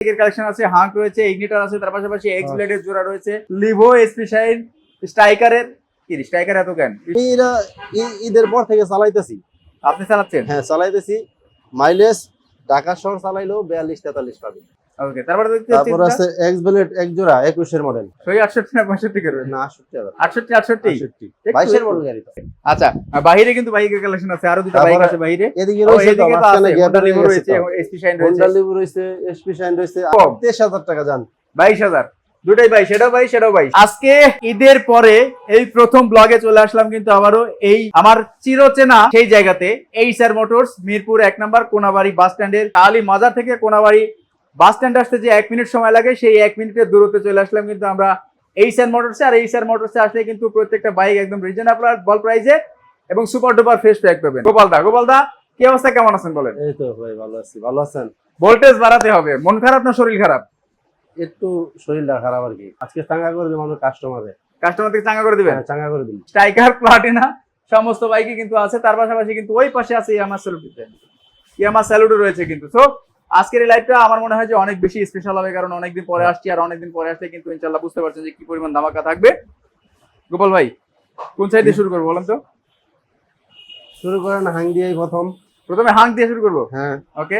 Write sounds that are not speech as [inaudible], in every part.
এর কালেকশন আছে হাঙ্ক রয়েছে ইগনিটার আছে তার পাশাপাশি এক্স ব্লেডের জোড়া রয়েছে লিভো এসপি শাইন স্ট্রাইকারের কি স্ট্রাইকার এত কেন? এরা ঈদের পর থেকে চালাইতেছি। আপনি চালাচ্ছেন? হ্যাঁ চালাইতেছি। মাইলেজ ঢাকা শহর চালাইলেও বিয়াল্লিশ তেতাল্লিশ পাবে। ওকে তারপরে দেখতে তারপর আছে এক্স বেলেট এক জোড়া একুশের মডেল সই আটষট্টি না পঁয়ষট্টি করবেন না আটষট্টি হাজার। আটষট্টি আটষট্টি? আটষট্টি। একটু- বাইশের মডেল গাড়ি তো। আচ্ছা বাইরে কিন্তু বাইকের কালেকশন আছে আরও দুটো বাইক আছে বাইরে। এদিকে রয়েছে তো মাঝখানে গ্যাপ রয়েছে এসপি শাইন রয়েছে। হোন্ডা লিভু রয়েছে এসপি শাইন রয়েছে কম। তেইশ হাজার টাকা যান। বাইশ হাজার। দুটাই বাইশ সেটাও বাইশ সেটাও বাইশ। আজকে ঈদের পরে এই প্রথম ব্লগে চলে আসলাম কিন্তু আবারও এই আমার চিরচেনা সেই জায়গাতে এই স্যার মোটরস মিরপুর এক নম্বর কোনাবাড়ি বাস স্ট্যান্ডের আলী মাজার থেকে কোনাবাড়ি বাস স্ট্যান্ড আসতে যে এক মিনিট সময় লাগে সেই এক মিনিটের দূরত্বে চলে আসলাম কিন্তু আমরা এই স্যার মোটরসে আর এই স্যার মোটরসে আসলে কিন্তু প্রত্যেকটা বাইক একদম রিজনেবল বল প্রাইসে এবং সুপার ডুপার ফ্রেশ প্যাক পাবেন। গোপালদা গোপালদা কি অবস্থা কেমন আছেন বলেন? এই তো ভাই ভালো আছি ভালো আছেন? ভোল্টেজ বাড়াতে হবে মন খারাপ না শরীর খারাপ? একটু শরীরটা খারাপ আর কি। আজকে চাঙ্গা করে দিলাম আমার কাস্টমারে কাস্টমার থেকে চাঙ্গা করে দিবেন? চাঙ্গা করে দিলাম স্ট্রাইকার প্লাটিনা সমস্ত বাইকই কিন্তু আছে তার পাশাপাশি কিন্তু ওই পাশে আছে ইয়ামা স্যালুটিতে ইয়ামা স্যালুটও রয়েছে কিন্তু। তো আজকের এই লাইভটা আমার মনে হয় যে অনেক বেশি স্পেশাল হবে কারণ অনেকদিন পরে আসছি আর অনেকদিন পরে আসলে কিন্তু ইনশাল্লাহ বুঝতে পারছেন যে কি পরিমাণ ধামাকা থাকবে। গোপাল ভাই কোন সাইড দিয়ে শুরু করব বলেন তো? শুরু করেন হাং দিয়েই প্রথম। প্রথমে হাং দিয়ে শুরু করব? হ্যাঁ। ওকে।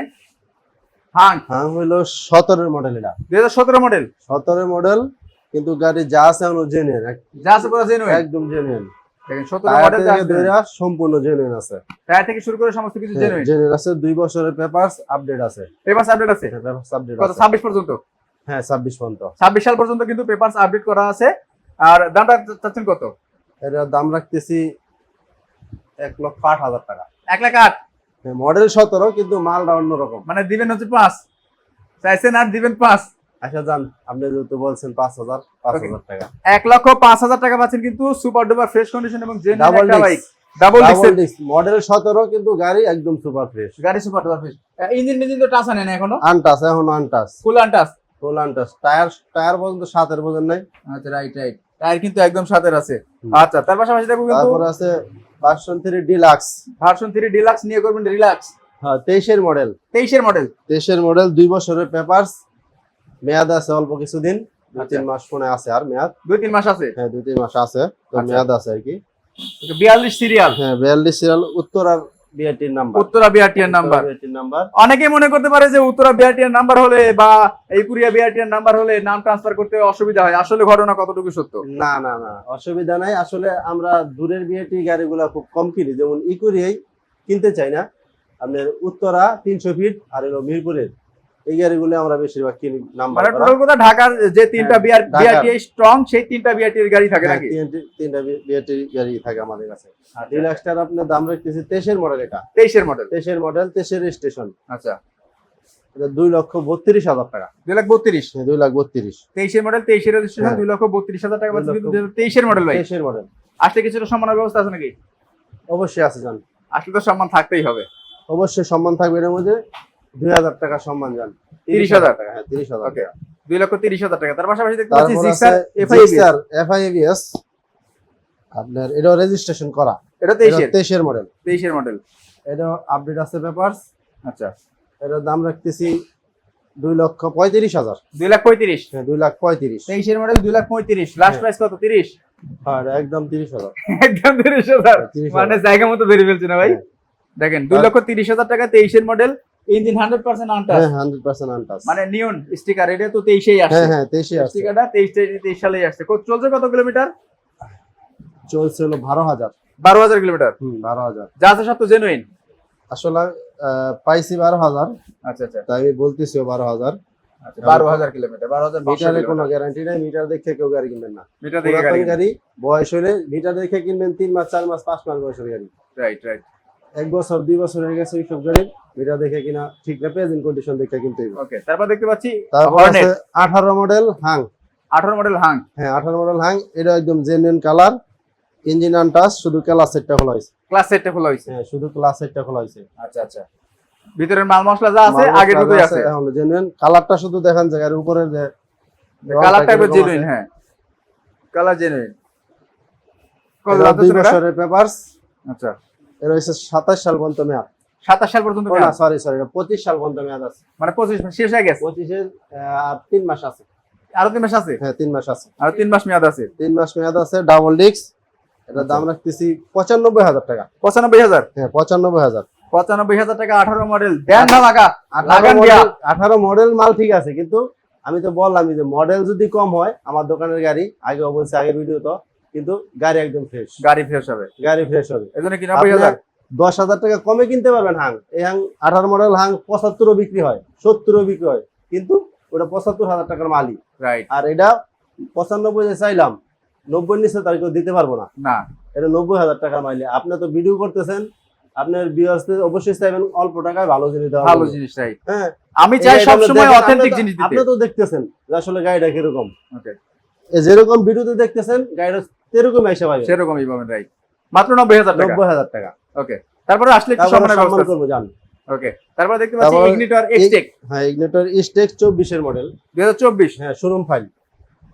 হাং। হাং হইল সতেরোর মডেল এটা। দুই হাজার সতেরো মডেল সতেরো মডেল কিন্তু গাড়ি যা আছে জেনুইন যা আছে পুরো জেনুইন একদম জেনুইন দেখেন সতেরো মডেল থেকে সম্পূর্ণ জেনুইন আছে। টায়ার থেকে শুরু করে সমস্ত কিছু জেনুইন জেনুইন আছে দুই বছরের পেপারস আপডেট আছে। পেপারস আপডেট আছে? পেপারস আপডেট কত পর্যন্ত? হ্যাঁ ছাব্বিশ পর্যন্ত। ছাব্বিশ সাল পর্যন্ত কিন্তু পেপারস আপডেট করা আছে। আর দামটা চাচ্ছেন কত? এটার দাম রাখতেছি এক লক্ষ হাজার টাকা। এক লাখ আট? মডেল সতেরো কিন্তু মালটা অন্যরকম। মানে দিবেন হচ্ছে পাঁচ। চাইছেন আর দিবেন পাঁচ। আচ্ছা যান আপনি যেহেতু বলছেন পাঁচ হাজার পাঁচ হাজার টাকা। এক লক্ষ পাঁচ হাজার টাকা পাচ্ছেন কিন্তু সুপার ডুপার ফ্রেশ কন্ডিশন এবং double bike double double disc model সতেরো কিন্তু গাড়ি একদম সুপার ফ্রেশ গাড়ি সুপার ডুপার ফ্রেশ ইঞ্জিন মিঞ্জিন তো টাচ আনে না এখনও? আনটাস এখন আনটাস। ফুল ফুল আনটাস। টায়ার টায়ার পর্যন্ত সাতের নাই। আচ্ছা রাইট রাইট টায়ার কিন্তু একদম সাতের আছে। আচ্ছা তার পাশাপাশি দেখো কিন্তু তারপরে আছে ভার্সন ডিলাক্স ভার্সন ডিলাক্স নিয়ে করবেন রিল্যাক্স হ্যাঁ তেইশের মডেল তেইশের মডেল মডেল দুই বছরের পেপারস মেয়াদ আছে অল্প কিছুদিন দুই আচ্ছা। তিন মাস মনে আছে আর মেয়াদ। দুই তিন মাস আছে? হ্যাঁ দুই তিন মাস আছে। তো আচ্ছা। মেয়াদ আছে আর কি। বিয়াল্লিশ সিরিয়াল? হ্যাঁ বিয়াল্লিশ সিরিয়াল উত্তরার বিআরটির নাম্বার। উত্তরা বিআরটিএর নাম্বার। বিআরটির নাম্বার। অনেকে মনে করতে পারে যে উত্তরা নাম্বার হলে বা এই নাম্বার হলে নাম ট্রান্সফার করতে অসুবিধা হয়। আসলে ঘটনা কতটুকু সত্য? না না না অসুবিধা নাই। আসলে আমরা দূরের বিআরটি গাড়িগুলো খুব কম কিনি। যেমন ইকুরিয়াই কিনতে চাই না। আপনার উত্তরা তিনশো ফিট আর হলো মিরপুরের এই গাড়িগুলো আমরা বেশিরভাগ কিনি নাম্বার মানে টোটাল কথা ঢাকার যে তিনটা হ্যাঁ, বিআর ঢাকার। বিআরটিএ স্ট্রং সেই তিনটা বিআরটিএর গাড়ি থাকে নাকি? তিনটা বিআরটি গাড়ি থাকে আমাদের কাছে। আচ্ছা। ডিলাক্সটার আপনার দাম রাখতেছি তেইশের মডেল এটা। তেইশের মডেল তেইশের মডেল তেইশের স্টেশন আচ্ছা। এটা লক্ষ বত্রিশ হাজার টাকা। লাখ হ্যাঁ, লাখ মডেল রেজিস্ট্রেশন হ্যাঁ। লক্ষ বত্রিশ হাজার টাকা কিন্তু মডেল ভাই। মডেল আসলে কিছুটা সম্মানের ব্যবস্থা আছে নাকি? অবশ্যই আছে জান। আসলে তো সম্মান থাকতেই হবে। অবশ্যই সম্মান থাকবে এর মধ্যে। দুই হাজার টাকা সম্মান যান 30,000 টাকা। হ্যাঁ তিরিশ হাজার. দুই লক্ষ তিরিশ হাজার টাকা। তার পাশাপাশি দেখতে পাচ্ছি জিক্সার আছে এফআইএবিএস আপনার এটাও রেজিস্ট্রেশন করা। এটা তেইশের। তেইশের মডেল তেইশের মডেল এটাও আপডেট আছে পেপারস আচ্ছা। এটার দাম রাখতেছি দুই লক্ষ পঁয়ত্রিশ হাজার। দুই লাখ পঁয়ত্রিশ। হ্যাঁ দুই লাখ পঁয়ত্রিশ। তেইশের মডেল দুই লাখ পঁয়ত্রিশ। লাস্ট হ্যাঁ। প্রাইস কত? তিরিশ? এটা একদম তিরিশ হাজার। একদম তিরিশ হাজার। 30,000 মানে জায়গা মতো ধরে ফেলছে না ভাই। দেখেন দুই লক্ষ তিরিশ হাজার টাকা তেইশের মডেল ইঞ্জিন আনটাস হ্যাঁ আনটাস মানে নিয়ন স্টিকার এটা তো আসছে। হ্যাঁ হ্যাঁ তেইশে আছে স্টিকারটা তেইশ তেইশ সালেই আসছে। কত- চলছে কত কিলোমিটার? চলছে হলো বারো হাজার। বারো হাজার কিলোমিটার? হুম বারো হাজার। যা আছে সব তো জেনুইন আসলে পাইছি বারো হাজার। আচ্ছা আচ্ছা। তাই আমি বলতেছিও বারো হাজার। আচ্ছা বারো হাজার কিলোমিটার বারো হাজার মিটারে কোনো গ্যারান্টি নাই মিটার দেখে কেউ গাড়ি কিনবেন না। মিটার গাড়ি বয়স হলে মিটার দেখে কিনবেন তিন মাস চার মাস পাঁচ মাস বয়সের গাড়ি। রাইট রাইট এক বছর দুই বছর হয়ে গেছে ওইসব গাড়ি মিটার দেখে কিনা ঠিক না প্রেজেন্ট কন্ডিশন দেখে কিনতে হবে ওকে তারপর দেখতে পাচ্ছি তারপর হর্নেট আছে আঠারো মডেল হাং আঠারো মডেল হাং হ্যাঁ আঠারো মডেল হাং এটা একদম জেনুইন কালার ইঞ্জিন আনটাস শুধু ক্লাস সেটটা খোলা হয়েছে। ক্লাস সেটটা খোলা হয়েছে? হ্যাঁ শুধু ক্লাস সেটটা খোলা হয়েছে। আচ্ছা আচ্ছা। ভিতরের মাল মশলা যা আছে আগের মতোই আছে। এখন জেনুইন কালারটা শুধু দেখেন যে গাড়ির উপরে যে কালার রংটা টাইপের জেনুইন হ্যাঁ। কালার জেনুইন এটা দুই বছরের পেপারস আচ্ছা। এর হয়েছে সাতাশ সাল পর্যন্ত মেয়াদ। সাতাশ সাল পর্যন্ত না সরি সরি পঁচিশ সাল পর্যন্ত মেয়াদ আছে। মানে পঁচিশ শেষ হয়ে গেছে? পঁচিশের তিন মাস আছে। আরও তিন মাস আছে? হ্যাঁ তিন মাস আছে। আরও তিন মাস মেয়াদ আছে। তিন মাস মেয়াদ আছে ডাবল ডিস্ক এটার দাম রাখতেছি পঁচানব্বই হাজার টাকা। পঁচানব্বই হাজার? হ্যাঁ পঁচানব্বই হাজার। পঁচানব্বই হাজার টাকা আঠারো মডেল দেন না লাগা আঠারো মডেল মাল ঠিক আছে কিন্তু আমি তো বললামই যে মডেল যদি কম হয় আমার দোকানের গাড়ি আগে বলছি আগের ভিডিও তো কিন্তু গাড়ি একদম ফ্রেশ গাড়ি ফ্রেশ হবে। গাড়ি ফ্রেশ হবে। এই জন্য কি নব্বই হাজার? দশ হাজার টাকা কমে কিনতে পারবেন হাং। এই হাং আঠারো মডেল হাং পঁচাত্তরও বিক্রি হয় সত্তরও বিক্রি হয় কিন্তু ওটা পঁচাত্তর হাজার টাকার মালই। রাইট আর এটা পঁচানব্বই চাইলাম নব্বই নিচে তার কেউ দিতে পারব না। না। এটা নব্বই হাজার টাকার মাইলে। আপনি তো ভিডিও করতেছেন আপনার ভিউয়ার্সদের অবশ্যই চাইবেন অল্প টাকায় ভালো জিনিস দেওয়া ভালো জিনিস রাইট হ্যাঁ। আমি চাই এই সব গাড়িটা সময় দেখেন, অথেন্টিক জিনিস দিতে। আপনি তো দেখতেছেন যে আসলে গাড়িটা কীরকম. এ যেরকম ভিডিওতে দেখতেছেন গাড়িটা সেরকম এসে পাবে সেরকমই পাবেন রাইট মাত্র নব্বই হাজার নব্বই হাজার টাকা। ওকে তারপরে আসলে একটু সম্মান ব্যবস্থা করব জান। ওকে তারপরে দেখতে পাচ্ছি ইগনিটর এক্সটেক হ্যাঁ ইগনেটর স্টেক চব্বিশের মডেল দুই হাজার চব্বিশ। হ্যাঁ শোরুম ফাইল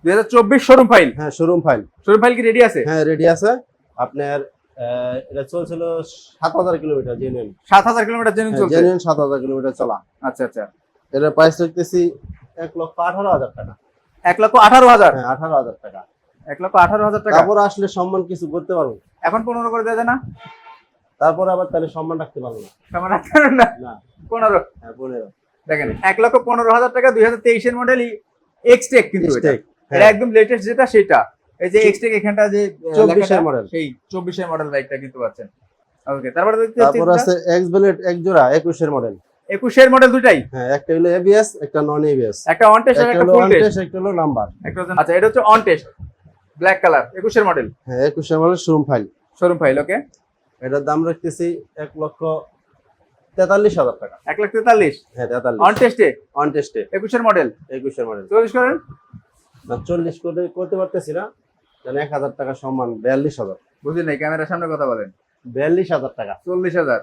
দুই হাজার চব্বিশ শোরুম ফাইল হ্যাঁ শোরুম ফাইল শোরুম ফাইল কি রেডি আছে? হ্যাঁ রেডি আছে। আপনার এটা চলছিল সাত হাজার কিলোমিটার জেনুইন সাত হাজার কিলোমিটার জেনুইন চলছে। জেনুইন সাত হাজার কিলোমিটার চলা। আচ্ছা আচ্ছা। এটার প্রাইস রাখতেছি এক লক্ষ আঠারো হাজার টাকা। এক লক্ষ আঠারো হাজার? হ্যাঁ আঠারো হাজার টাকা। এক লক্ষ আঠারো হাজার টাকা। তারপর আসলে সম্মান কিছু করতে পারব। এখন পনেরো করে দেওয়া যায় না? তারপর আবার তাহলে সম্মান রাখতে পারব না। সমান রাখতে পারবেন না? না। পনেরো। হ্যাঁ পনেরো। দেখেন এক লক্ষ পনেরো হাজার টাকা দুই হাজার তেইশের মডেল এক্সটেক কিন্তু এটা। হ্যাঁ। একদম লেটেস্ট যেটা সেটা। এই যে এক্সটেক এখানটা যে আহ, 24 এর লেখাটা, model। সেই চব্বিশের মডেল বাইকটা কিন্তু পাচ্ছেন। ওকে তারপরে তারপর আছে এক্স ব্লেড এক জোড়া একুশের মডেল একুশের মডেল দুটাই? হ্যাঁ একটা হলো এবিএস একটা নন এবিএস একটা অন টেস্ট একটা ফুল টেস্ট একটা হলো নাম্বার আচ্ছা এটা হচ্ছে অন টেস্ট ব্ল্যাক কালার একুশের মডেল হ্যাঁ একুশের model showroom file showroom file okay এটার দাম রাখতেছি এক লক্ষ তেতাল্লিশ হাজার টাকা। এক লাখ তেতাল্লিশ? হ্যাঁ তেতাল্লিশ। অন টেস্টে অন টেস্টে একুশের মডেল একুশের মডেল চল্লিশ করেন না চল্লিশ করে করতে পারতেছি না। যেন এক হাজার টাকা সম্মান বিয়াল্লিশ হাজার। বুঝলি নাই ক্যামেরার সামনে কথা বলেন। বিয়াল্লিশ হাজার টাকা। চল্লিশ হাজার।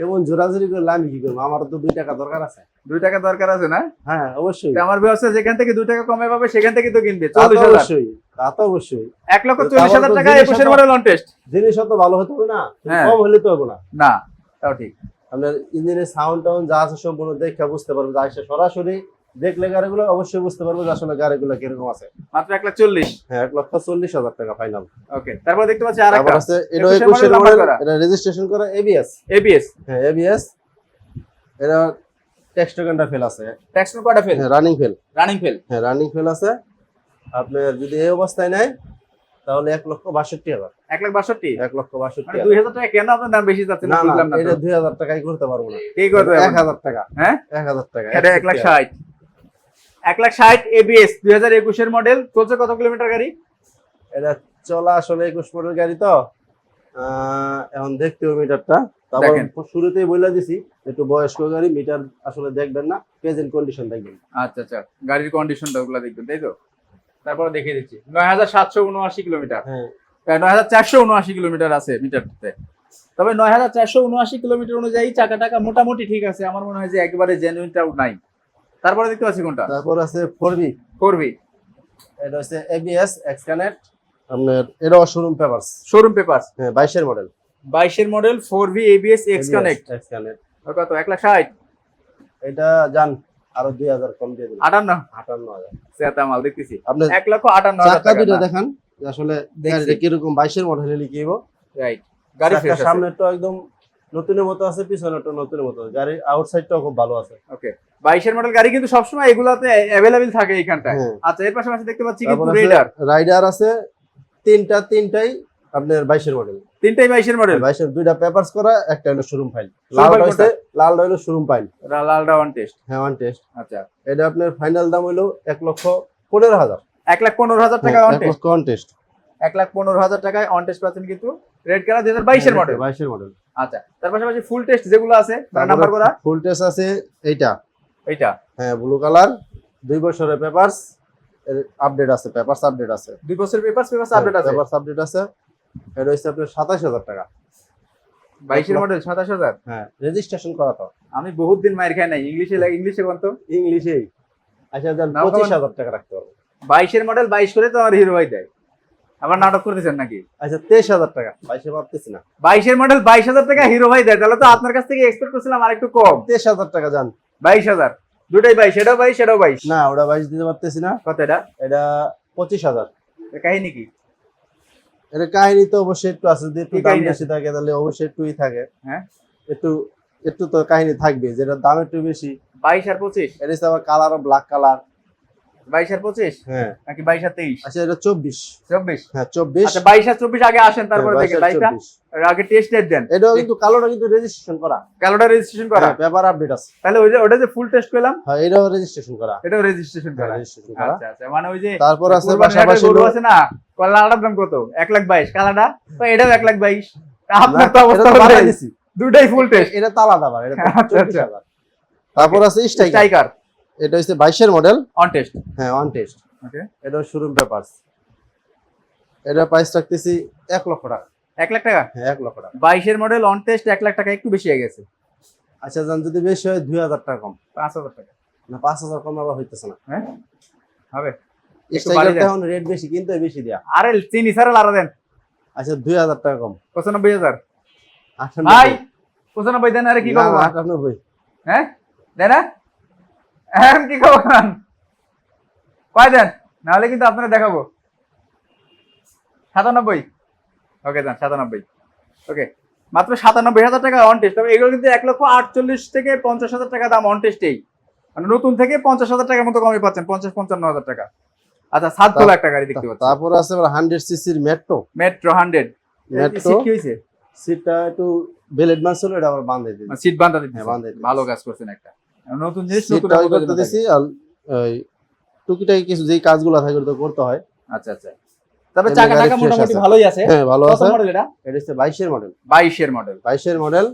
এমন জোরাজুরি করলে আমি কি করব? আমার তো দুই টাকা দরকার আছে। দুই টাকা দরকার আছে না? হ্যাঁ অবশ্যই। আমার ব্যবস্থা যেখান থেকে দুই টাকা কমে পাবে সেখান থেকে তো কিনবে চল্লিশ অবশ্যই তা তো অবশ্যই। এক লক্ষ চল্লিশ হাজার টাকা জিনিস একুশের লন টেস্ট জিনিস অত ভালো হতে হবে না হ্যাঁ। কম হলে তো হবে না। না তাও ঠিক। আপনার ইঞ্জিনের সাউন্ড টাউন যা আছে সম্পূর্ণ দেখে বুঝতে পারব যা সরাসরি দেখলে গাড়িগুলো অবশ্যই বুঝতে পারব যে আসলে গাড়িগুলো কীরকম আছে। মাত্র এক লাখ চল্লিশ? হ্যাঁ এক লক্ষ চল্লিশ হাজার টাকা ফাইনাল ওকে তারপর দেখতে পাচ্ছি আর একটা আছে এটা 21 একুশের মডেল এটা রেজিস্ট্রেশন করা এবিএস এবিএস হ্যাঁ এবিএস এটা টেক্সট টোকেনটা ফেল আছে। ট্যাক্স কয়টা ফেল হ্যাঁ রানিং ফেল রানিং ফেল হ্যাঁ রানিং ফেল আছে। আপনার যদি এই অবস্থায় নেয় তাহলে এক লক্ষ বাষট্টি হাজার। এক লাখ বাষট্টি? এক লক্ষ বাষট্টি মানে দুই হাজার টাকা কেন আপনার দাম বেশি যাচ্ছে? না না বুঝলাম না না এটা দুই হাজার টাকায় করতে পারব না। কি করবে এক হাজার টাকা। হ্যাঁ? এক হাজার টাকা। এটা এক লাখ ষাট। এক লাখ ষাট এবিএস দুই হাজার একুশের মডেল চলছে কত কিলোমিটার গাড়ি? এটা চলা আসলে একুশ মডেল গাড়ি তো। আহ, এখন দেখতে হবে মিটারটা তারপর। শুরুতেই বলে দিছি একটু বয়স্ক গাড়ি মিটার আসলে দেখবেন না প্রেজেন্ট কন্ডিশন দেখবেন। আচ্ছা আচ্ছা। গাড়ির কন্ডিশনটা ওগুলো দেখবেন তাই তো? তারপরে দেখিয়ে দিচ্ছি। নয় হাজার সাতশো উনআশি কিলোমিটার হ্যাঁ। নয় হাজার চারশো উনআশি কিলোমিটার আছে মিটারটাতে তবে নয় হাজার চারশো উনআশি কিলোমিটার অনুযায়ী চাকা টাকা মোটামুটি ঠিক আছে। আমার মনে হয় যে একবারে জেনুইনটাও নাই। তারপরে দেখতে পাচ্ছি কোনটা? তারপর আছে ফোর বি করবি এটা হচ্ছে এবিএস এক্স কানেক্ট আপনার এটাও শোরুম পেপারস শোরুম পেপার হ্যাঁ বাইশের মডেল বাইশের model four ABS X connect X connect কত? এক লাখ ষাট। এটা যান আরও দুই হাজার কম দিয়ে দিন আটান্ন। আটান্ন হাজার। সেটা মাল দেখতেছি। আপনার এক লক্ষ আটান্ন হাজার চাকা দুটো দেখান আসলে কীরকম বাইশের মডেল লিখিব। রাইট গাড়ি আছে। সামনেরটা একদম নতুনের মতো আছে পিছনেরটা নতুনের মতো। গাড়ির আউটসাইডটাও খুব ভালো আছে। ওকে। বাইশের মডেল গাড়ি কিন্তু সবসময় এগুলাতে অ্যাভেলেবেল থাকে এইখানটায়। হ্যাঁ। আচ্ছা এর পাশাপাশি দেখতে পাচ্ছি কিন্তু আছে রাইডার আছে তিনটা তিনটাই আপনার বাইশের মডেল তিনটাই বাইশের মডেল বাইশের দুইটা পেপারস করা একটা হলো শোরুম ফাইল লালটা file হচ্ছে হলো শোরুম ফাইল লালডা ওয়ান টেস্ট হ্যাঁ ওয়ান টেস্ট আচ্ছা। এটা আপনার ফাইনাল দাম হলো এক লক্ষ পনেরো হাজার। এক লাখ পনেরো হাজার টাকা হ্যাঁ, এক টেস্ট ওয়ান টেস্ট এক লাখ পনেরো হাজার টাকায় অন টেস্ট পাচ্ছেন কিন্তু রেড কালার দুই হাজার বাইশের মডেল বাইশের মডেল আচ্ছা তার পাশাপাশি ফুল টেস্ট যেগুলো আছে নাম্বার করা? ফুল টেস্ট আছে এইটা। এইটা? হ্যাঁ ব্লু কালার দুই বছরের পেপারস আপডেট আছে পেপারস আপডেট আছে। দুই বছর পেপার পেপার আপডেট আছে? পেপারস আপডেট আছে। এটা হচ্ছে আপনার সাতাশ হাজার টাকা। বাইশের মডেল সাতাশ হাজার? হ্যাঁ রেজিস্ট্রেশন করা তো। আমি বহুত দিন মায়ের খাই নাই ইংলিশে লাগে ইংলিশে বলতো ইংলিশেই। আচ্ছা পঁচিশ? হাজার টাকা রাখতে হবে। বাইশের মডেল বাইশ করে তো আমার হিরো ভাই দেয় আবার নাটক করতেছেন নাকি? আচ্ছা তেইশ হাজার টাকা। বাইশে ভাবতেছি না। বাইশের মডেল বাইশ হাজার টাকা হিরো ভাই দেয় তাহলে তো আপনার কাছ থেকে এক্সপেক্ট করছিলাম আর একটু কম। তেইশ হাজার টাকা যান বাইশ হাজার। দুটাই বাইশ এটাও বাইশ এটাও বাইশ। না ওটা বাইশ দিতে পারতেছি না। কত এটা? এটা পঁচিশ হাজার। কাহিনী কি? এটা কাহিনী তো অবশ্যই একটু আছে যদি একটু দাম বেশি থাকে তাহলে অবশ্যই একটুই থাকে। হ্যাঁ? একটু একটু তো কাহিনী থাকবে যেটা দাম একটু বেশি। বাইশ আর পঁচিশ? এটা আবার কালার ব্ল্যাক কালার বাইশ আর পঁচিশ? হ্যাঁ। নাকি বাইশ আর তেইশ? আচ্ছা এটা চব্বিশ। চব্বিশ? হ্যাঁ চব্বিশ। আচ্ছা বাইশ আর চব্বিশ আগে আসেন তারপরে হ্যাঁ, 22 আর বাইশটা আগে টেস্ট দেন। এটাও কিন্তু কালোটা কিন্তু রেজিস্ট্রেশন করা। ক্যালোটা রেজিস্ট্রেশন করা। পেপার আপডেট আছে। তাহলে ওই যে ওটা যে ফুল টেস্ট করলাম হ্যাঁ এটাও রেজিস্ট্রেশন করা। এটাও রেজিস্ট্রেশন করা। রেজিস্ট্রেশন করা। আচ্ছা আচ্ছা মানে ওই যে তারপর আছে পাশাপাশি গরু আছে না কলাটার দাম কত? এক লাখ বাইশ। কালাটা? তো এটাও এক লাখ বাইশ। আপনার তো অবস্থা। দুটাই ফুল টেস্ট এটা তো আলাদা আবার এটা আচ্ছা, তারপর আছে স্ট্রাইকার এটা হচ্ছে বাইশের মডেল অন টেস্ট হ্যাঁ অন টেস্ট ওকে এটা শোরুম পেপারস এটা প্রাইস রাখতেছি এক লক্ষ টাকা। এক লাখ টাকা? হ্যাঁ এক লক্ষ টাকা। বাইশের মডেল অন টেস্ট এক লাখ টাকা একটু বেশি হয়ে গেছে। আচ্ছা যান যদি বেশি হয় দুই হাজার টাকা কম। পাঁচ হাজার টাকা। না পাঁচ হাজার কম আবার হইতেছে না। হ্যাঁ? হবে। এখন রেট বেশি কিন্তু বেশি দেয়া। আরে চিনি স্যার লারা দেন। আচ্ছা দুই হাজার টাকা কম। পঁচানব্বই হাজার। ভাই পঁচানব্বই দেন আরে কি করব? আটানব্বই। হ্যাঁ? দেন না এখন কি খবর কয় দেন? নাহলে কিন্তু আপনারা দেখাবো। সাতানব্বই। ওকে দেন সাতানব্বই। ওকে মাত্র সাতানব্বই হাজার টাকা অন টেস্ট তবে এগুলো কিন্তু এক লক্ষ আটচল্লিশ থেকে পঞ্চাশ হাজার টাকা দাম অন টেস্টেই মানে নতুন থেকে পঞ্চাশ হাজার টাকার মতো কমে পাচ্ছেন পঞ্চাশ পঞ্চান্ন হাজার টাকা। আচ্ছা সাত খোলা একটা গাড়ি দেখতে পাচ্ছি। তারপর আছে হান্ড্রেড সিসির মেট্রো মেট্রো হান্ড্রেড Metro। কি হয়েছে? সিটটা একটু বেলেট মাছ ছিল এটা আবার বাঁধে দিই সিট হ্যাঁ, বান্ধা দিতেছি। ভালো কাজ করছেন একটা। নতুন জিনিস নতুন করতে দিছি আর টুকিটাকি কিছু যেই কাজগুলো থাকে তো করতে হয়। আচ্ছা আচ্ছা। তবে চাকা টাকা মোটামুটি ভালোই আছে। হ্যাঁ ভালো আছে। মডেল এটা? এটা হচ্ছে বাইশের মডেল বাইশের মডেল বাইশের মডেল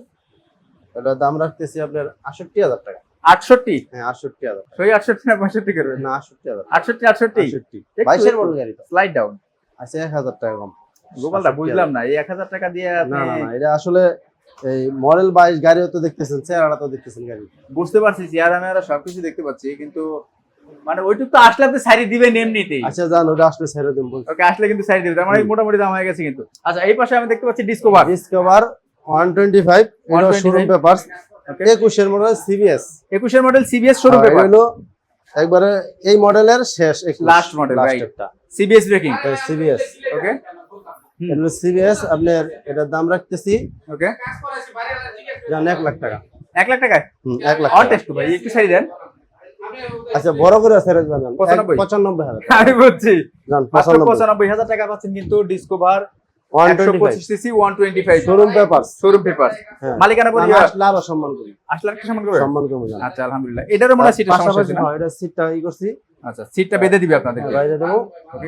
এটা দাম রাখতেছি আপনার আটষট্টি হাজার টাকা। আটষট্টি? হ্যাঁ আটষট্টি হাজার সই আটষট্টি না পঁয়ষট্টি করবেন? না আটষট্টি হাজার আটষট্টি আটষট্টি? আটষট্টি। বাইশের মডেল গাড়ি তো। স্লাইড ডাউন আছে এক হাজার টাকা কম। গোপালদা বুঝলাম না এই এক হাজার টাকা দিয়ে আপনি না না এটা আসলে এই মডেল বাইশ গাড়িও তো দেখতেছেন চেহারাটা তো দেখতেছেন গাড়ি। বুঝতে পারছি চেয়ারা মেয়ারা সবকিছু দেখতে পাচ্ছি কিন্তু মানে ওইটুকু তো আসলে আপনি সাইড দিবেন এমনিতেই। আচ্ছা যান ওটা আসলে দিন বলছি। ওকে আসলে কিন্তু সাইড দিবে তার মানে মোটামুটি দাম হয়ে গেছে কিন্তু। আচ্ছা এই পাশে আমি দেখতে পাচ্ছি Discover Discover one twenty five এটা শোরুম পেপার ওকে। একুশের মডেল সিবিএস একুশের মডেল সিবিএস শোরুম পেপার হলো একবারে এই মডেলের শেষ last model right. CBS braking CBS okay এগুলো সিবিএস আপনার এটার দাম রাখতেছি। ওকে জান এক লাখ টাকা। এক লাখ টাকায়? হুম, এক লাখ অন টেস্ট ভাই একটু সাইড দেন। আচ্ছা বড় করে আছে জান পঁচানব্বই। হাজার। আমি বলছি পঁচানব্বই। হাজার টাকা পাচ্ছেন কিন্তু Discover showroom paper showroom paper হ্যাঁ। মালিকানা আসলে আরও সম্মান করি। আসলে একটা সামান করবে? সম্মান করি আচ্ছা আলহামদুলিল্লাহ। এটারও মনে হয় সিটের সমস্যা না? হ্যাঁ, এটা সিটটা ই করছি। আচ্ছা সিটটা বেঁধে দিবে আপনাদের বাইরে দেবো।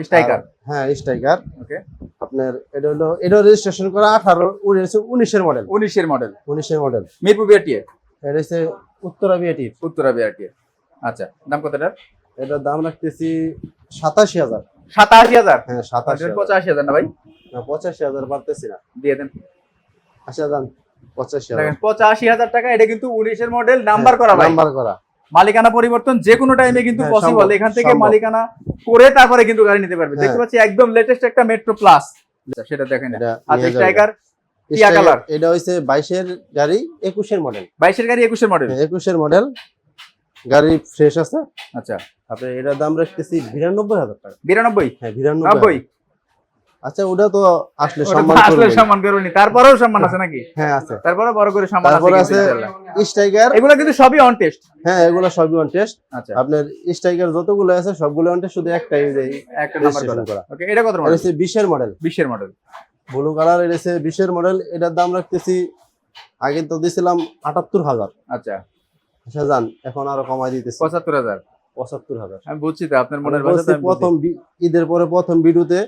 স্ট্রাইকার হ্যাঁ স্ট্রাইকার ওকে। আপনার এটা হলো এটা রেজিস্ট্রেশন করা আঠারো উনিশের মডেল উনিশের মডেল উনিশের মডেল মিরপুর বিআরটিএ এটা হচ্ছে উত্তরা বিআটির উত্তরা বিআরটিএ আচ্ছা দাম কত এটার? এটার দাম রাখতেছি সাতাশি হাজার। সাতাশি হাজার? হ্যাঁ সাতাশি হাজার। পঁচাশি হাজার না ভাই? না পঁচাশি হাজার পারতেছি না। দিয়ে দেন। আচ্ছা পঁচাশি হাজার। পঁচাশি হাজার টাকা এটা কিন্তু উনিশের মডেল নাম্বার করা নাম্বার করা। মালিকানা পরিবর্তন যে কোনো টাইমে কিন্তু হ্যাঁ, পসিবল এখান থেকে মালিকানা করে তারপরে কিন্তু গাড়ি নিতে পারবে। হ্যাঁ। দেখতে পাচ্ছি একদম লেটেস্ট একটা মেট্রো প্লাস সেটা দেখেন। আচ্ছা টিয়া কালার এটা হচ্ছে বাইশের গাড়ি একুশের মডেল বাইশের গাড়ি একুশের মডেল একুশের মডেল গাড়ি ফ্রেশ আছে। আচ্ছা। আপনার এটার দাম রাখতেছি বিরানব্বই হাজার টাকা। বিরানব্বই? হ্যাঁ বিরানব্বই নব্বই? আচ্ছা ওটা তো আসলে সম্মান আসলে সম্মান করবেনি তারপরেও সম্মান আছে নাকি? হ্যাঁ আছে। তারপরে বড় করে সম্মান আছে আছে স্ট্রাইকার এগুলো কিন্তু সবই অন টেস্ট হ্যাঁ এগুলো সবই অন টেস্ট আচ্ছা। আপনার স্ট্রাইকার যতগুলো আছে সবগুলো অন টেস্ট শুধু একটাই যে একটা নাম্বার করা। ওকে এটা কত এটা মডেল হচ্ছে বিশের মডেল বিশের মডেল ব্লু কালার এটা হচ্ছে বিশের মডেল এটার দাম রাখতেছি আগে তো দিছিলাম আটাত্তর হাজার। আচ্ছা। আচ্ছা যান এখন আরও কমাই দিতেছি। পঁচাত্তর হাজার। পঁচাত্তর হাজার। আমি বুঝছি তো আপনার মনের ভাষা প্রথম ঈদের পরে প্রথম ভিডিওতে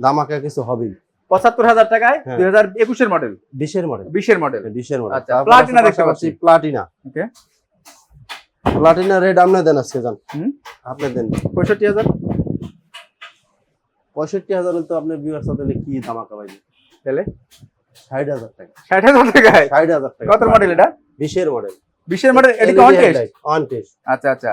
ধামাকা কিছু হবেই। পঁচাত্তর হাজার টাকায় হ্যাঁ। দুই হাজার একুশের মডেল? বিশের মডেল। বিশের মডেল। বিশের মডেল। আচ্ছা, প্লাটিনা দেখতে পাচ্ছি। প্লাটিনা। ওকে। প্লাটিনা রেড আপনি দেন আজকে যান আপনি দেন। পঁয়ষট্টি হাজার? পঁয়ষট্টি হাজার তো আপনার বিয়ার সাথে কি ধামাকা পাইবে? তাহলে? ষাট হাজার টাকা। ষাট হাজার টাকায়? ষাট হাজার টাকা। কত মডেল এটা? বিশের মডেল। বিশের মডেল এটা অন টেস্ট অন টেস্ট আচ্ছা আচ্ছা।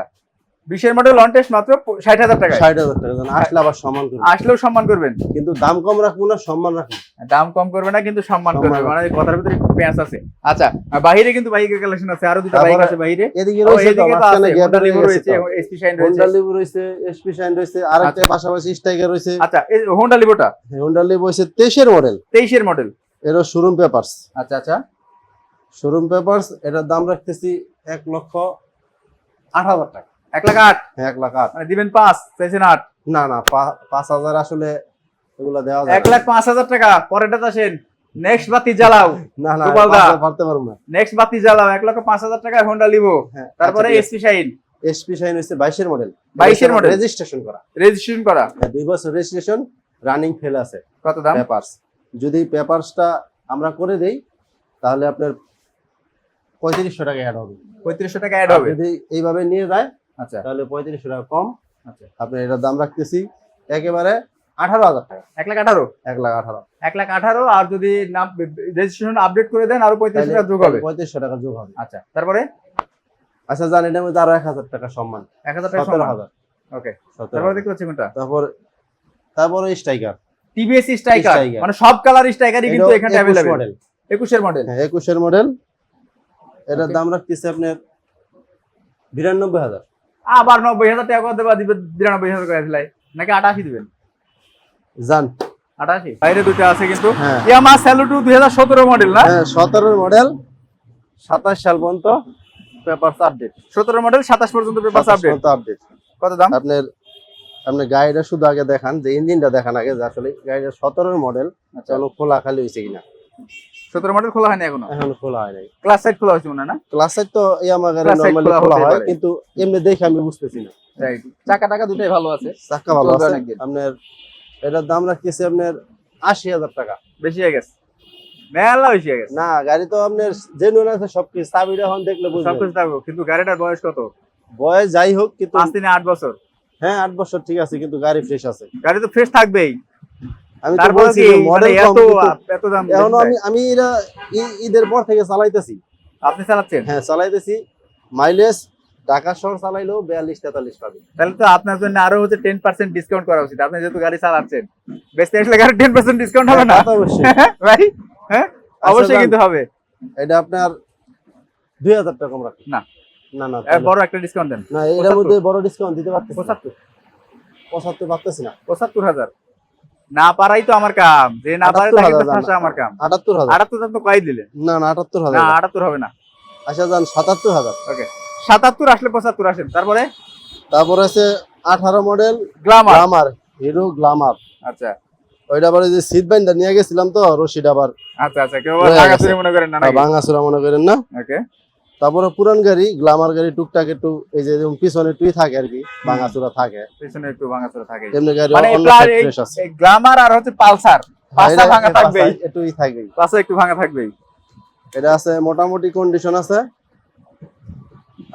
বিশের মডেল লন টেস্ট মাত্র ষাট হাজার টাকা ষাট হাজার টাকা। আসলে আবার সম্মান করব। আসলেও সম্মান করবেন। কিন্তু দাম কম রাখব না সম্মান রাখব। দাম কম করবে না কিন্তু সম্মান করবে। মানে কথার ভিতরে একটু পেঁয়াজ আছে। আচ্ছা আর বাইরে কিন্তু বাইকের কালেকশন আছে। আরও দুটো বাইক আছে বাইরে এদিকে রয়েছে তো এদিকে তো মাঝখানে আছে, Honda Livo রয়েছে এসপি শাইন রয়েছে। হোন্ডা লিভো রয়েছে এসপি শাইন রয়েছে আর একটা আচ্ছা। পাশাপাশি স্ট্রাইকার রয়েছে। আচ্ছা এই হোন্ডা লিভোটা হোন্ডা লিভো হচ্ছে তেইশের মডেল তেইশের মডেল এর শোরুম পেপারস আচ্ছা আচ্ছা। শোরুম পেপারস এটার দাম রাখতেছি এক লক্ষ আট হাজার টাকা। এক লাখ আট? এক লাখ আট। মানে দিবেন পাঁচ চাইছেন আট? না না পাঁচ হাজার আসলে এগুলা দেওয়া এক লাখ পাঁচ হাজার টাকা পরেরটা আসেন নেক্সট বাতি জ্বালাও না না পারতে পারব না। নেক্সট বাতি জ্বালাও এক লক্ষ পাঁচ হাজার টাকা হোন্ডা হ্যাঁ তারপরে এসপি শাইন এসপি শাইন হচ্ছে বাইশের মডেল 22 এর model? রেজিস্ট্রেশন করা। রেজিস্ট্রেশন করা। হ্যাঁ, দুই বছর রেজিস্ট্রেশন রানিং ফেল আছে। কত দাম? পেপারস যদি পেপারসটা আমরা করে দেই তাহলে আপনার পঁয়ত্রিশশো টাকা অ্যাড হবে। পঁয়ত্রিশশো টাকা অ্যাড হবে। যদি এইভাবে নিয়ে যায় আচ্ছা। তাহলে পঁয়ত্রিশশো টাকা কম। আচ্ছা। আপনার এটার দাম রাখতেছি একেবারে আঠারো হাজার টাকা। এক লাখ আঠারো? এক লাখ আঠারো। এক লাখ আঠারো আর যদি নাম রেজিস্ট্রেশন আপডেট করে দেন আরও পঁয়ত্রিশ টাকা যোগ হবে। পঁয়ত্রিশশো টাকা যোগ হবে। আচ্ছা তারপরে? আচ্ছা জান এটার মধ্যে আরও এক হাজার টাকা সম্মান। এক হাজার টাকা সতেরো হাজার। ওকে তারপরে দেখতে পাচ্ছি কোনটা? তারপর তারপরে স্ট্রাইকার টিভিএস স্ট্রাইকার মানে সব কালার স্ট্রাইকারই কিন্তু এখানে অ্যাভেলেবেল মডেল একুশের মডেল হ্যাঁ একুশের মডেল এটার দাম রাখতেছে আপনার বিরানব্বই হাজার। আবার নব্বই হাজার টাকা দেবা দিবে বিরানব্বই হাজার করে ফেলাই নাকি আটাশি দিবেন? জান। আটাশি? বাইরে দুটো আছে কিন্তু। হ্যাঁ। ইয়ামা স্যালুটু দুই হাজার সতেরো মডেল না? হ্যাঁ সতেরোর মডেল সাতাশ সাল পর্যন্ত পেপার আপডেট সতেরো মডেল সাতাশ পর্যন্ত পেপার আপডেট আপডেট কত দাম? আপনার আপনি গাড়িটা শুধু আগে দেখান যে ইঞ্জিনটা দেখান আগে যে আসলে গাড়িটা সতেরোর মডেল আচ্ছা। খোলা খালি হয়েছে কিনা। সতেরো মডেল খোলা হয়নি এখনও? এখন খোলা হয় নাই। ক্লাস সাইড খোলা হয়েছে মনে না? ক্লাসের তো এই আমার গাড়ি Class side নর্মালি খোলা হয় কিন্তু এমনি দেখে আমি বুঝতেছি না। Right. চাকা টাকা দুটাই ভালো আছে। চাকা ভালো আছে। আপনার এটার দাম আপনার আশি হাজার টাকা। বেশি হয়ে গেছে? মেলা গেছে? না গাড়ি তো আপনার জেনুইন আছে সবকিছু চাবিটা এখন দেখলে সব বুঝবেন। কিছু থাকব কিন্তু গাড়িটার বয়স কত? বয়স যাই হোক কিন্তু পাঁচ দিনে আট বছর। হ্যাঁ আট বছর ঠিক আছে কিন্তু গাড়ি ফ্রেশ আছে। গাড়ি তো ফ্রেশ থাকবেই। আমি তো বলছি মডেল মানে এত এত দাম এখনও আমি আমি এরা ঈদের পর থেকে চালাইতেছি। আপনি চালাচ্ছেন? হ্যাঁ চালাইতেছি। মাইলেজ ঢাকা শহর চালাইলেও বিয়াল্লিশ তেতাল্লিশ পাবে। তাহলে তো আপনার জন্য আরও হচ্ছে টেন পার্সেন্ট ডিসকাউন্ট করা উচিত। আপনি যেহেতু গাড়ি চালাচ্ছেন বেচতে আসলে গাড়ি টেন পার্সেন্ট ডিসকাউন্ট হবে না? তো [laughs] ভাই হ্যাঁ? অবশ্যই কিন্তু হবে। এটা আপনার দুই হাজার টাকা কম রাখি। না। না না বড় একটা ডিসকাউন্ট দেন। না এটার মধ্যে বড় ডিসকাউন্ট দিতে পারতেছি না। পঁচাত্তর। পঁচাত্তর পারতেছি না। পঁচাত্তর হাজার। না পারাই তো আমার কাম। যে না পারে তাকে তো ফাঁসা আমার কাম। আটাত্তর হাজার। আটাত্তর হাজার কয় দিলেন না না আটাত্তর না আটাত্তর হবে না। আচ্ছা যান সাতাত্তর হাজার। ওকে। সাতাত্তর আসলে পঁচাত্তর আসেন। তারপরে? তারপর আছে আঠারো model Glamour Glamour Hero Glamour আচ্ছা। ওইটা আবার যে সিট বাইন্ডার নিয়ে গেছিলাম তো রশিদ আবার আচ্ছা আচ্ছা। কেউ রয়ে টাকা গেছে। চুরি মনে করেন না ভাঙাচুরা মনে করেন না। ওকে। তারপরে পুরান গাড়ি গ্লামার গাড়ি টুকটাক একটু এই যে যেমন পিছনে টুই থাকে আর কি ভাঙাচুরা থাকে। পিছনে একটু ভাঙাচোরা থাকে। এমনি গাড়ি মানে গ্লামার আর হচ্ছে পালসার পাঁচটা ভাঙা একটুই একটু ভাঙা এটা আছে মোটামুটি কন্ডিশন আছে।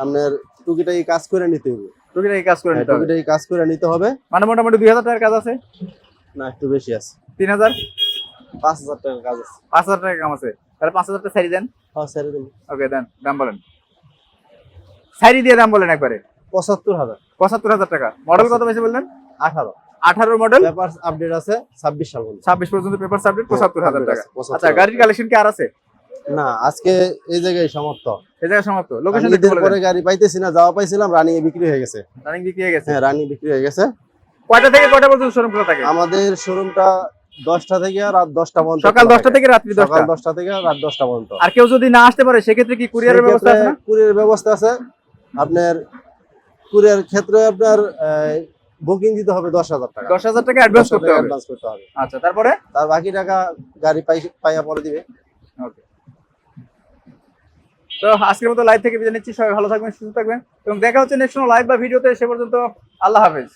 আপনার টুকিটাই কাজ করে নিতে হবে। টুকিটাই কাজ করে নিতে হবে। টুকিটাই কাজ করে নিতে হবে। মানে মোটামুটি দুই হাজার টাকার কাজ আছে? না একটু বেশি আছে। তিন হাজার? পাঁচ হাজার টাকার কাজ আছে। পাঁচ হাজার টাকা কাম আছে। তাহলে পাঁচ হাজার টাকা সাইড দেন। হ্যাঁ ছেড়ে দিন ওকে দেন দাম বলেন। সাইড দিয়ে দাম বলেন একবারে। পঁচাত্তর হাজার। পঁচাত্তর হাজার টাকা। মডেল কত বেশি বললেন? আঠারো। আঠারো মডেল পেপার আপডেট আছে ছাব্বিশ সাল পর্যন্ত। ছাব্বিশ পর্যন্ত পেপার সাবজেক্ট পঁচাত্তর হাজার টাকা। আচ্ছা গাড়ির কালেকশন কি আর আছে? না আজকে এই জায়গায় সমাপ্ত। এই জায়গায় সমাপ্ত। লোকেশন পরে গাড়ি পাইতেছি না যাওয়া পাইছিলাম রানি বিক্রি হয়ে গেছে। রানিং বিক্রি হয়ে গেছে? হ্যাঁ রানি বিক্রি হয়ে গেছে। কয়টা থেকে কয়টা পর্যন্ত শোরুম খোলা থাকে? আমাদের শোরুমটা দশটা থেকে রাত দশটা পর্যন্ত সকাল দশটা থেকে। রাত্রি সকাল দশটা থেকে রাত দশটা পর্যন্ত। আর কেউ যদি না আসতে পারে সেক্ষেত্রে কি কুরিয়ারের ব্যবস্থা আছে কুরিয়ার ব্যবস্থা আছে। আপনার কুরিয়ার ক্ষেত্রে আপনার বুকিং দিতে হবে দশ হাজার টাকা। দশ হাজার টাকা অ্যাডভান্স করতে হবে। advance করতে হবে। আচ্ছা তারপরে? তার বাকি টাকা গাড়ি পাই পাইয়া পরে দিবে। ওকে। তো আজকের মতো লাইভ থেকে বিদায় নিচ্ছি। সবাই ভালো থাকবেন সুস্থ থাকবেন। এবং দেখা হচ্ছে নেক্সট লাইভ বা ভিডিওতে সে পর্যন্ত আল্লাহ হাফেজ।